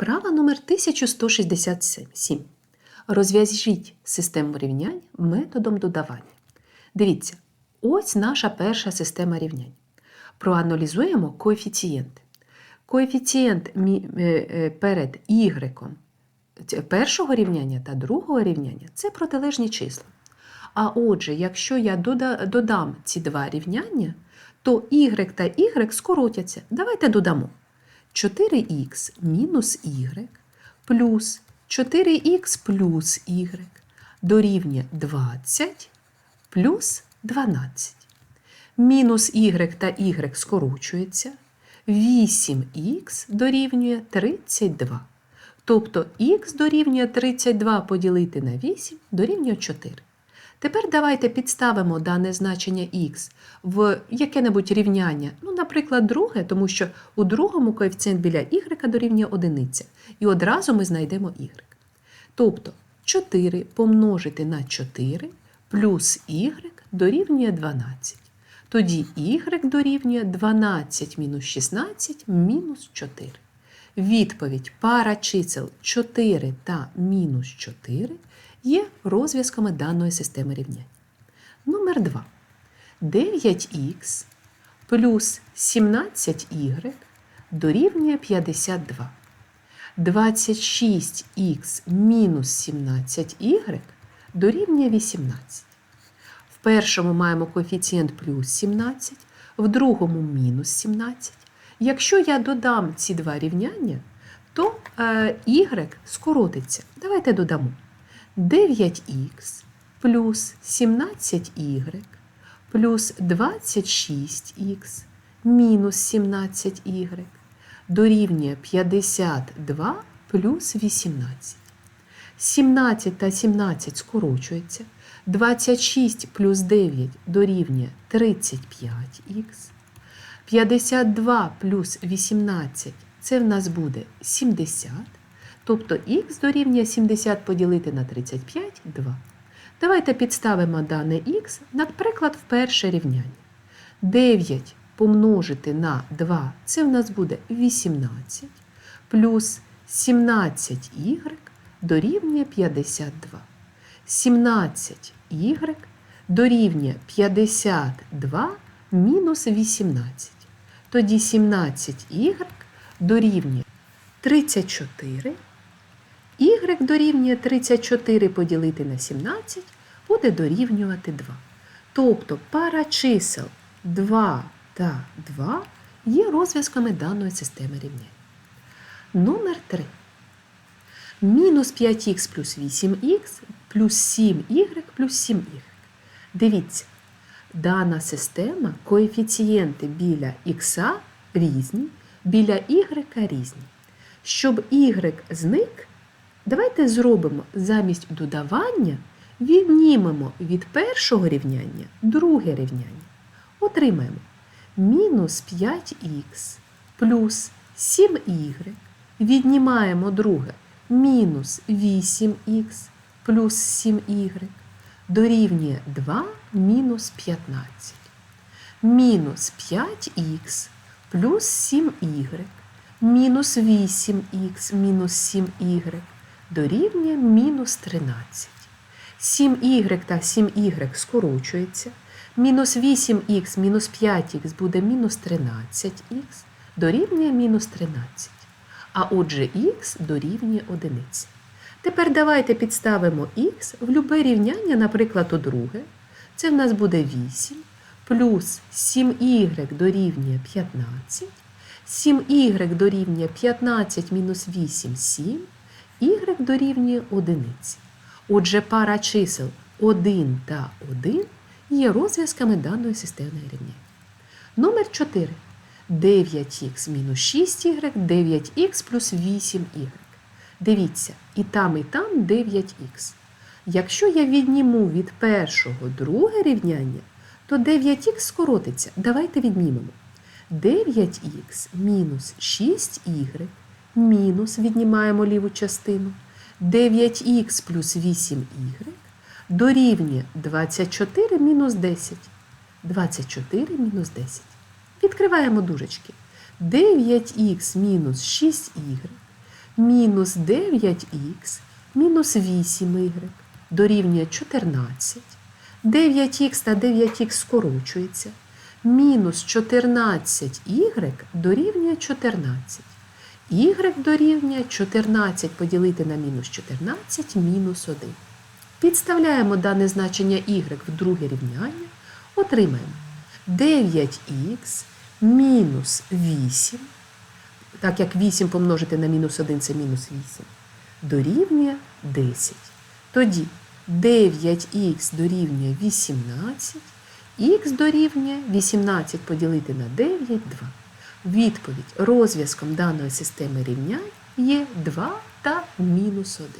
Вправа номер 1167. Розв'яжіть систему рівнянь методом додавання. Дивіться, ось наша перша система рівнянь. Проаналізуємо коефіцієнти. Коефіцієнт е, е, перед y першого рівняння та другого рівняння це протилежні числа. А отже, якщо я додам ці два рівняння, то y та y скоротяться. Давайте додамо. 4х мінус y плюс 4х плюс y дорівнює 20 плюс 12. Мінус y та y скорочується. 8х дорівнює 32. Тобто х дорівнює 32 поділити на 8 дорівнює 4. Тепер давайте підставимо дане значення х в яке-небудь рівняння, ну, наприклад, друге, тому що у другому коефіцієнт біля y дорівнює 1, і одразу ми знайдемо y. Тобто 4 помножити на 4 плюс y дорівнює 12. Тоді y дорівнює 12 мінус 16 мінус 4. Відповідь пара чисел 4 та мінус 4 є розв'язками даної системи рівнянь. Номер 2. 9х плюс 17y дорівнює 52. 26х мінус 17y дорівнює 18. В першому маємо коефіцієнт плюс 17, в другому мінус 17. Якщо я додам ці два рівняння, то е, y скоротиться. Давайте додамо 9х плюс 17y плюс 26х мінус 17y дорівнює 52 плюс 18. 17 та 17 скорочується. 26 плюс 9 дорівнює 35х. 52 плюс 18 це в нас буде 70. Тобто х дорівнює 70 поділити на 35 2. Давайте підставимо дане х, наприклад, в перше рівняння. 9 помножити на 2 це в нас буде 18, плюс 17y дорівнює 52. 17y дорівнює 52 мінус 18. Тоді 17y дорівнює 34. Y дорівнює 34 поділити на 17 буде дорівнювати 2. Тобто пара чисел 2 та 2 є розв'язками даної системи рівнянь. Номер 3. Мінус 5х плюс 8х плюс 7y плюс 7y. Дивіться, дана система коефіцієнти біля х різні, біля y різні. Щоб y зник, давайте зробимо замість додавання, віднімемо від першого рівняння друге рівняння. Отримаємо мінус 5х плюс 7y. Віднімаємо друге мінус 8х плюс 7y дорівнює 2 мінус 15. Мінус 5х плюс 7y мінус 8х мінус 7y дорівнює мінус 13. 7y та 7y скорочується. Мінус 8х мінус 5х буде мінус 13х дорівнює мінус 13. А отже, х дорівнює 1. Тепер давайте підставимо х в любе рівняння, наприклад, у друге. Це в нас буде 8 плюс 7y дорівнює 15. 7y дорівнює 15 мінус 8 7, y дорівнює 1. Отже, пара чисел 1 та 1 є розв'язками даної системи рівнянь. Номер 4. 9х мінус 6y, 9х плюс 8y. Дивіться, і там, і там 9х. Якщо я відніму від першого друге рівняння, то 9х скоротиться. Давайте віднімемо. 9х мінус 6y мінус віднімаємо ліву частину. 9х плюс 8y дорівнює 24 мінус 10. 24 мінус 10. Відкриваємо дужечки. 9х мінус 6y мінус 9х мінус 8y дорівнює 14. 9х та 9х скорочується. Мінус 14y дорівнює 14. Y дорівнює 14 поділити на мінус 14 мінус 1. Підставляємо дане значення y в друге рівняння, отримаємо 9х мінус 8, так як 8 помножити на мінус 1 це мінус 8, дорівнює 10. Тоді 9х дорівнює 18, х дорівнює 18 поділити на 9 – 2. Відповідь розв'язком даної системи рівнянь є 2 та мінус 1.